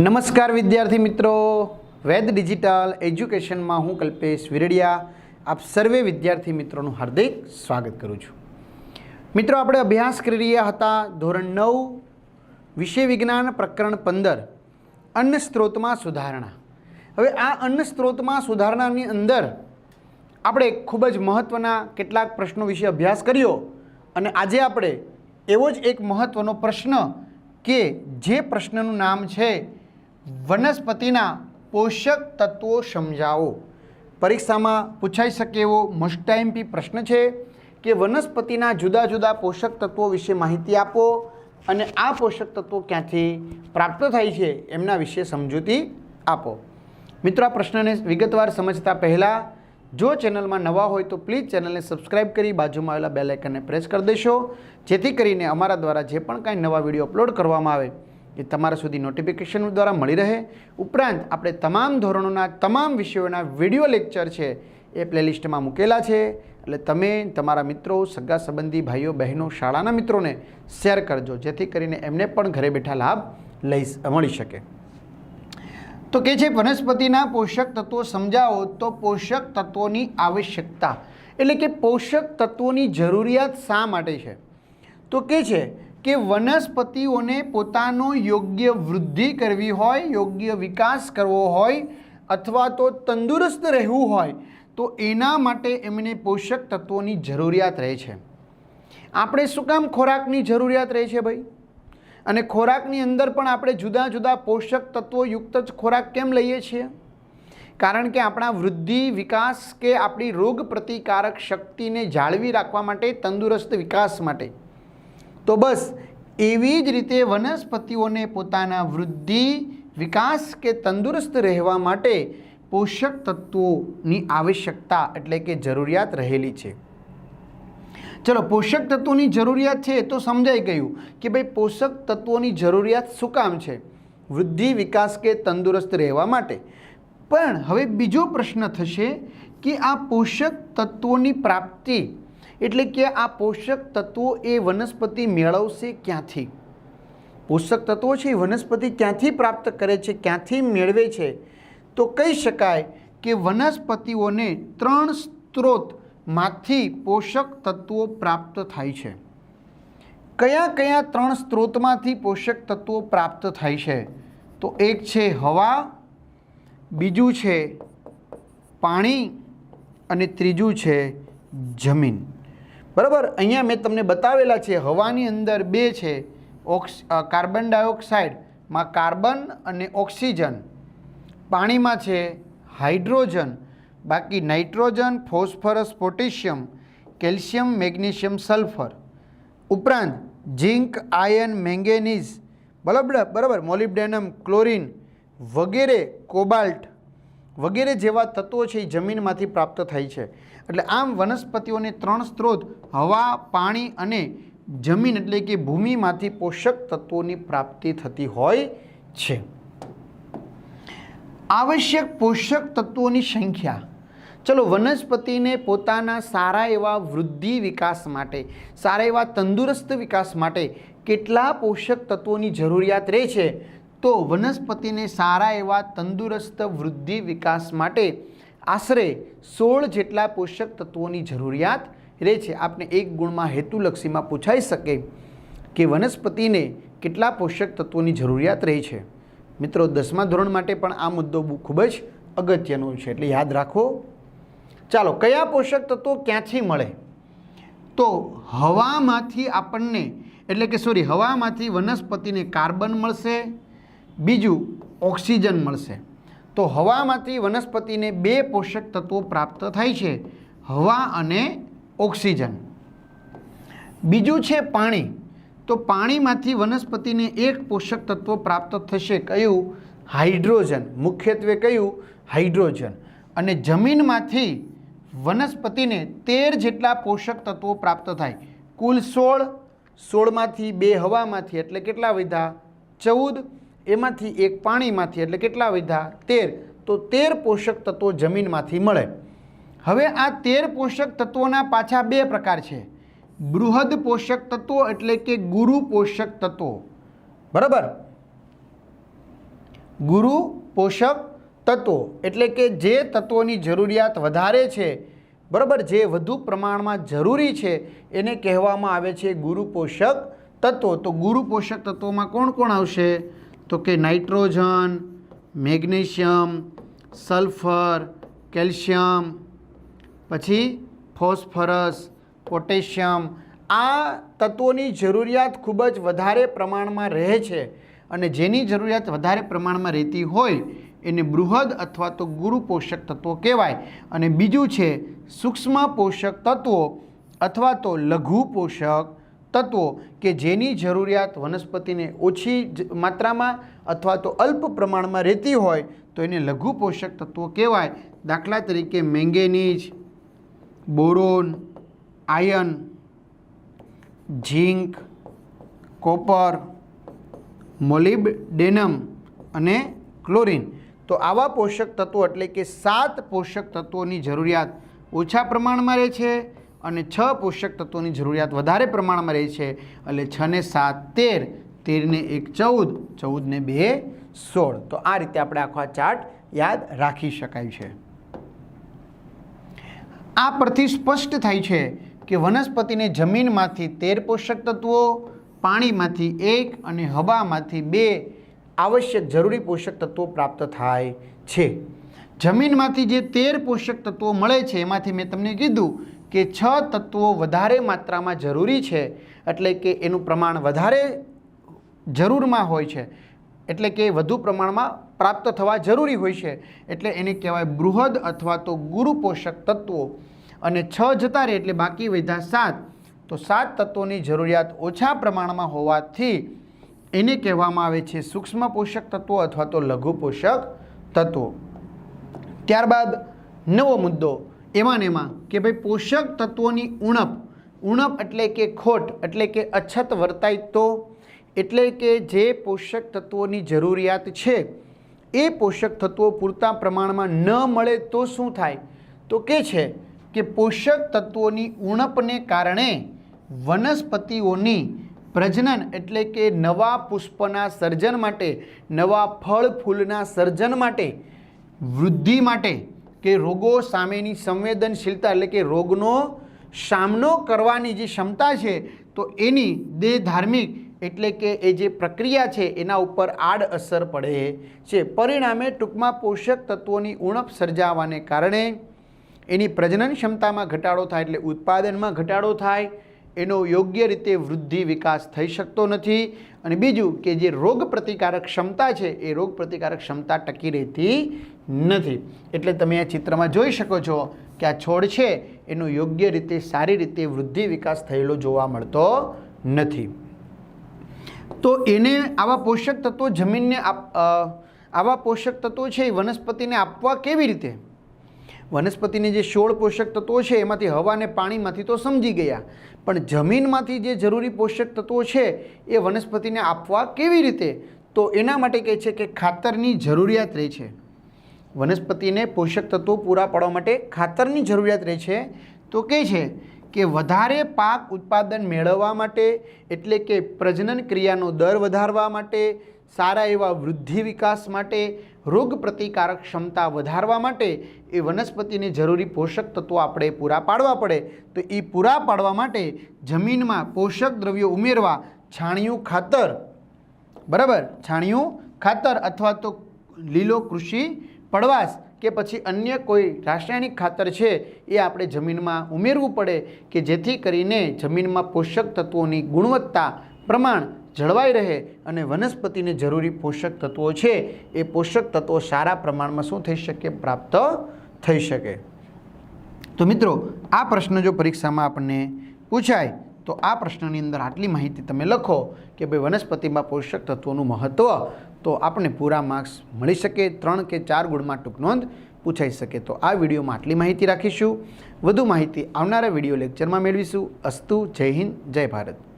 નમસ્કાર વિદ્યાર્થી મિત્રો. વેદ ડિજિટલ એજ્યુકેશનમાં હું કલ્પેશ વિરડિયા. આપ સર્વે વિદ્યાર્થી મિત્રોનું હાર્દિક સ્વાગત કરું છું. મિત્રો, આપણે અભ્યાસ કરી રહ્યા હતા ધોરણ નવ, વિષય વિજ્ઞાન પ્રકરણ પંદર, અન્ન સ્ત્રોતમાં સુધારણા. હવે આ અન્ન સ્ત્રોતમાં સુધારણાની અંદર આપણે ખૂબ જ મહત્ત્વના કેટલાક પ્રશ્નો વિશે અભ્યાસ કર્યો અને આજે આપણે એવો જ એક મહત્ત્વનો પ્રશ્ન કે જે પ્રશ્નનું નામ છે વનસ્પતિના પોષક તત્વો સમજાવો. પરીક્ષામાં પૂછાઈ શકે એવો મોસ્ટ ટાઈમપી પ્રશ્ન છે કે વનસ્પતિના જુદા જુદા પોષક તત્વો વિશે માહિતી આપો અને આ પોષક તત્વો ક્યાંથી પ્રાપ્ત થાય છે એમના વિશે સમજૂતી આપો. મિત્રો, આ પ્રશ્નને વિગતવાર સમજતા પહેલાં જો ચેનલમાં નવા હોય તો પ્લીઝ ચેનલને સબસ્ક્રાઇબ કરી બાજુમાં આવેલા બેલ પ્રેસ કરી દેશો, જેથી કરીને અમારા દ્વારા જે પણ કાંઈ નવા વીડિયો અપલોડ કરવામાં આવે એ તમારા સુધી નોટિફિકેશન દ્વારા મળી રહે. ઉપરાંત આપણે તમામ ધોરણોના, તમામ વિષયોના વીડિયો લેક્ચર છે એ પ્લેલિસ્ટમાં મૂકેલા છે. એટલે તમે તમારા મિત્રો, સગા સંબંધી, ભાઈઓ, બહેનો, શાળાના મિત્રોને શેર કરજો. જેથી કરીને એમને પણ ઘરે બેઠા લાભ લઈ મળી શકે. તો કે છે, વનસ્પતિના પોષક તત્વો સમજાવો તો પોષક તત્વોની આવશ્યકતા. એટલે કે પોષક તત્વોની જરૂરિયાત શા માટે છે? તો કે છે કે વનસ્પતિઓને પોતાનો યોગ્ય વૃદ્ધિ કરવી હોય, યોગ્ય વિકાસ કરવો હોય અથવા તો તંદુરસ્ત રહેવું હોય, તો એના માટે એમને પોષક તત્વોની જરૂરિયાત રહે છે. આપણે શું કામ ખોરાકની જરૂરિયાત રહે છે ભાઈ? અને ખોરાકની અંદર પણ આપણે જુદા જુદા પોષક તત્વો યુક્ત જ ખોરાક કેમ લઈએ છીએ? કારણ કે આપણા વૃદ્ધિ, વિકાસ કે આપણી રોગ પ્રતિકારક શક્તિને જાળવી રાખવા માટે, તંદુરસ્ત વિકાસ માટે તો બસ, એવી જ રીતે વનસ્પતિઓને પોતાના વૃદ્ધિ, વિકાસ કે તંદુરસ્ત રહેવા માટે પોષક તત્વોની આવશ્યકતા એટલે કે જરૂરિયાત રહેલી છે. ચલો, પોષક તત્વોની જરૂરિયાત છે તો સમજાઈ ગયું કે ભાઈ પોષક તત્વોની જરૂરિયાત શું કામ છે? વૃદ્ધિ, વિકાસ કે તંદુરસ્ત રહેવા માટે. પણ હવે બીજો પ્રશ્ન થશે કે આ પોષક તત્વોની પ્રાપ્તિ એટલે કે આ પોષક તત્વો એ વનસ્પતિ મેળવશે ક્યાંથી? પોષક તત્વો છે એ વનસ્પતિ ક્યાંથી પ્રાપ્ત કરે છે, ક્યાંથી મેળવે છે? તો કહી શકાય કે વનસ્પતિઓને ત્રણ સ્ત્રોતમાંથી પોષક તત્વો પ્રાપ્ત થાય છે. કયા કયા ત્રણ સ્ત્રોતમાંથી પોષક તત્વો પ્રાપ્ત થાય છે? તો એક છે હવા, બીજું છે પાણી અને ત્રીજું છે જમીન. બરાબર? અહીંયા મેં તમને બતાવેલા છે, હવાની અંદર બે છે, ઓક્સ કાર્બન ડાયોક્સાઇડમાં કાર્બન અને ઓક્સિજન. પાણીમાં છે હાઇડ્રોજન, બાકી nitrogen, phosphorus, potassium, calcium, magnesium, sulphur. ઉપરાંત ઝિંક, આયન, મેંગેનીઝ બરાબર બરાબર? મોલિબ્ડેનમ, ક્લોરિન વગેરે, કોબાલ્ટ વગેરે જેવા તત્વો છે એ જમીનમાંથી પ્રાપ્ત થાય છે. એટલે આમ વનસ્પતિઓને ત્રણ સ્ત્રોત, હવા, પાણી અને જમીન એટલે કે ભૂમિમાંથી પોષક તત્વોની પ્રાપ્તિ થતી હોય છે. આવશ્યક પોષક તત્વોની સંખ્યા. ચલો, વનસ્પતિને પોતાના સારા એવા વૃદ્ધિ વિકાસ માટે, સારા એવા તંદુરસ્ત વિકાસ માટે કેટલા પોષક તત્વોની જરૂરિયાત રહે છે? તો વનસ્પતિને સારા એવા તંદુરસ્ત વૃદ્ધિ વિકાસ માટે આશરે સોળ જેટલા પોષક તત્વોની જરૂરિયાત રહે છે. આપને એક ગુણમાં હેતુલક્ષીમાં પૂછાઈ શકે કે વનસ્પતિને કેટલા પોષક તત્વોની જરૂરિયાત રહે છે. મિત્રો, દસમા ધોરણ માટે પણ આ મુદ્દો ખૂબ જ અગત્યનો છે, એટલે યાદ રાખો. ચાલો, કયા પોષક તત્વો ક્યાંથી મળે? તો હવામાંથી આપણને, એટલે કે સોરી હવામાંથી વનસ્પતિને કાર્બન મળશે બીજું ઓક્સિજન મળશે. તો હવામાંથી વનસ્પતિને બે પોષક તત્વો પ્રાપ્ત થાય છે, હવા અને ઓક્સિજન. બીજું છે પાણી. તો પાણીમાંથી વનસ્પતિને એક પોષક તત્વ પ્રાપ્ત થશે કયું? હાઇડ્રોજન. મુખ્યત્વે કયું? હાઇડ્રોજન. અને જમીનમાંથી વનસ્પતિને તેર જેટલા પોષક તત્વો પ્રાપ્ત થાય. કુલ સોળ. સોળમાંથી બે હવામાંથી એટલે કેટલા વધ્યા? ચૌદ. એમાંથી એક પાણીમાંથી એટલે કેટલા વધ્યા તેર. તો તેર પોષક તત્વો જમીનમાંથી મળે. હવે આ તેર પોષક તત્વોના પાછા બે પ્રકાર છે. બૃહદ પોષક તત્વો એટલે કે ગુરુ પોષક તત્વો. બરાબર? ગુરુ પોષક તત્વો એટલે કે જે તત્વોની જરૂરિયાત વધારે છે. બરાબર? જે વધુ પ્રમાણમાં જરૂરી છે, એને કહેવામાં આવે છે ગુરુ પોષક તત્વો. તો ગુરુ પોષક તત્વોમાં કોણ કોણ આવશે? તો કે નાઇટ્રોજન, મેગ્નેશિયમ, સલ્ફર, કેલ્શિયમ, પછી ફોસ્ફરસ, પોટેશિયમ. આ તત્વોની જરૂરિયાત ખૂબ જ વધારે પ્રમાણમાં રહે છે અને જેની જરૂરિયાત વધારે પ્રમાણમાં રહેતી હોય એને બૃહદ અથવા તો ગુરુ પોષક તત્વો કહેવાય. અને બીજું છે સૂક્ષ્મ પોષક તત્વો અથવા તો લઘુ પોષક તત્વો કે જેની જરૂરિયાત વનસ્પતિને ઓછી માત્રામાં અથવા તો અલ્પ પ્રમાણમાં રહેતી હોય, તો એને લઘુ પોષક તત્વો કહેવાય. દાખલા તરીકે manganese boron, iron, zinc, copper, molybdenum અને ક્લોરિન. તો આવા પોષક તત્વો એટલે કે સાત પોષક તત્વોની જરૂરિયાત ઓછા પ્રમાણમાં રહે છે અને છ પોષક તત્વોની જરૂરિયાત વધારે પ્રમાણમાં રહે છે. એટલે છ ને સાત તેર તેરને એક ચૌદ ચૌદને બે સોળ. તો આ રીતે આપણે આખો આ ચાર્ટ યાદ રાખી શકાય છે. આ પરથી સ્પષ્ટ થાય છે કે વનસ્પતિને જમીનમાંથી તેર પોષક તત્વો, પાણીમાંથી એક અને હવામાંથી બે આવશ્યક જરૂરી પોષક તત્વો પ્રાપ્ત થાય છે. જમીનમાંથી જે તેર પોષક તત્વો મળે છે, એમાંથી મેં તમને કીધું કે છ તત્વો વધારે માત્રામાં જરૂરી છે, એટલે કે એનું પ્રમાણ વધારે જરૂરમાં હોય છે, એટલે કે વધુ પ્રમાણમાં પ્રાપ્ત થવા જરૂરી હોય છે, એટલે એને કહેવાય બૃહદ અથવા તો ગુરુ પોષક તત્વો. અને છ જતા રહે એટલે બાકી વધ્યા સાત. તો સાત તત્વોની જરૂરિયાત ઓછા પ્રમાણમાં હોવાથી એને કહેવામાં આવે છે સૂક્ષ્મ પોષક તત્વો અથવા તો લઘુ પોષક તત્વો. ત્યારબાદ નવો મુદ્દો. એમાં એમાં કે ભાઈ પોષક તત્વોની ઉણપ ઉણપ એટલે કે ખોટ, એટલે કે અછત વર્તાય તો, એટલે કે જે પોષક તત્વોની જરૂરિયાત છે, એ પોષક તત્વો પૂરતા પ્રમાણમાં ન મળે તો શું થાય? તો કે છે કે પોષક તત્વોની ઉણપને કારણે વનસ્પતિઓની પ્રજનન એટલે કે નવા પુષ્પના સર્જન માટે, નવા ફળ ફૂલના સર્જન માટે, વૃદ્ધિ માટે કે રોગો સામેની સંવેદનશીલતા એટલે કે રોગનો સામનો કરવાની જે ક્ષમતા છે, તો એની દેહ ધાર્મિક એટલે કે એ જે પ્રક્રિયા છે, એના ઉપર આડ અસર પડે છે. પરિણામે ટૂંકમાં પોષક તત્વોની ઉણપ સર્જાવાને કારણે એની પ્રજનન ક્ષમતામાં ઘટાડો થાય એટલે ઉત્પાદનમાં ઘટાડો થાય, એનો યોગ્ય રીતે વૃદ્ધિ વિકાસ થઈ શકતો નથી. અને બીજું કે જે રોગ પ્રતિકારક ક્ષમતા છે, એ રોગ પ્રતિકારક ક્ષમતા ટકી રહેતી નથી. એટલે તમે આ ચિત્રમાં જોઈ શકો છો કે આ છોડ છે, એનો યોગ્ય રીતે, સારી રીતે વૃદ્ધિ વિકાસ થયેલો જોવા મળતો નથી. તો એને આવા પોષક તત્વો જમીનને આવા પોષક તત્વો છે એ વનસ્પતિને આપવા કેવી રીતે? વનસ્પતિને જે સોળ પોષક તત્વો છે, એમાંથી હવા અને પાણીમાંથી તો સમજી ગયા. પણ જમીનમાંથી જે જરૂરી પોષક તત્વો છે, એ વનસ્પતિને આપવા કેવી રીતે? તો એના માટે કહે છે કે ખાતરની જરૂરિયાત રહે છે. વનસ્પતિને પોષક તત્વો પૂરા પાડવા માટે ખાતરની જરૂરિયાત રહે છે. તો કહે છે કે વધારે પાક ઉત્પાદન મેળવવા માટે એટલે કે પ્રજનન ક્રિયાનો દર વધારવા માટે, સારા એવા વૃદ્ધિ વિકાસ માટે, રોગ પ્રતિકારક ક્ષમતા વધારવા માટે એ વનસ્પતિને જરૂરી પોષક તત્વો આપણે પૂરા પાડવા પડે. તો એ પૂરા પાડવા માટે જમીનમાં પોષક દ્રવ્યો ઉમેરવા છાણિયું ખાતર, બરાબર? છાણિયું ખાતર અથવા તો લીલો કૃષિ પડવાશ કે પછી અન્ય કોઈ રાસાયણિક ખાતર છે એ આપણે જમીનમાં ઉમેરવું પડે કે જેથી કરીને જમીનમાં પોષક તત્વોની ગુણવત્તા પ્રમાણ જળવાઈ રહે અને વનસ્પતિને જરૂરી પોષક તત્વો છે એ પોષક તત્વો સારા પ્રમાણમાં શું થઈ શકે? પ્રાપ્ત થઈ શકે. તો મિત્રો, આ પ્રશ્ન જો પરીક્ષામાં આપણને પૂછાય, તો આ પ્રશ્નની અંદર આટલી માહિતી તમે લખો કે ભાઈ વનસ્પતિમાં પોષક તત્વોનું મહત્ત્વ તો આપણને પૂરા માર્ક્સ મળી શકે, ત્રણ કે ચાર ગુણમાં ટૂંક નોંધ પૂછાઈ શકે. તો આ વિડીયોમાં આટલી માહિતી રાખીશું. વધુ માહિતી આવનારા વીડિયો લેક્ચરમાં મેળવીશું. અસ્તુ, જય હિન્દ, જય ભારત.